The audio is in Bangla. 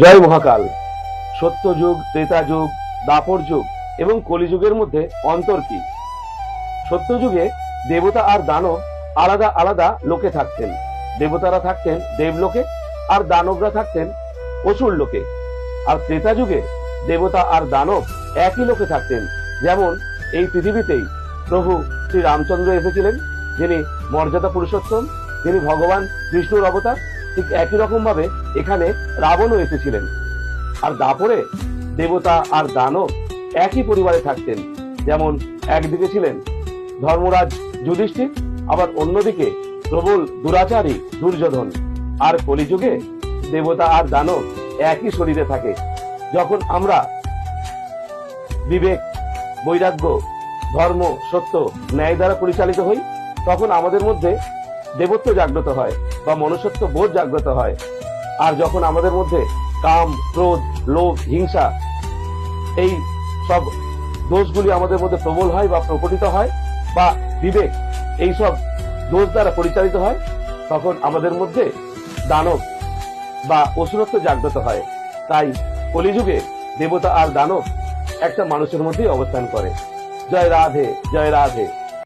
জয় মহাকাল। সত্য যুগ, ত্রেতা যুগ, দাপর যুগ এবং কলিযুগের মধ্যে অন্তর কি? সত্য যুগে দেবতা আর দানব আলাদা আলাদা লোকে থাকতেন। দেবতারা থাকতেন দেবলোকে আর দানবরা থাকতেন অসুর লোকে। আর ত্রেতা যুগে দেবতা আর দানব একই লোকে থাকতেন। যেমন এই পৃথিবীতেই প্রভু শ্রী রামচন্দ্র এসেছিলেন, যিনি মর্যাদা পুরুষোত্তম, যিনি ভগবান বিষ্ণুর অবতার ঠিক একই রকম ভাবে এখানে রাবণও এসেছিলেন। আর দাপরে দেবতা আর দানব একই পরিবারে থাকতেন। যেমন একদিকে ছিলেন ধর্মরাজ যুধিষ্ঠির, আবার অন্যদিকে প্রবল দুরাচারী দুর্যোধন। আর কলিযুগে দেবতা আর দানব একই শরীরে থাকে। যখন আমরা বিবেক, বৈরাগ্য, ধর্ম, সত্য, ন্যায় দ্বারা পরিচালিত হই, তখন আমাদের মধ্যে দেবত্ব জাগ্রত হয়। বা মনুষ্যত্ব বোধ জাগ্রত হয়। আর যখন আমাদের মধ্যে কাম, ক্রোধ, লোভ, হিংসা এই সব দোষগুলি আমাদের মধ্যে প্রবল হয় বা প্রকটিত হয় বা বিবেক এই সব দোষ দ্বারা পরিচালিত হয়, তখন আমাদের মধ্যে দানব বা অসুরত্ব জাগ্রত হয়। তাই কলিযুগে দেবতা আর দানব একটা মানুষের মধ্যেই অবস্থান করে। জয় রাধে জয় রাধে।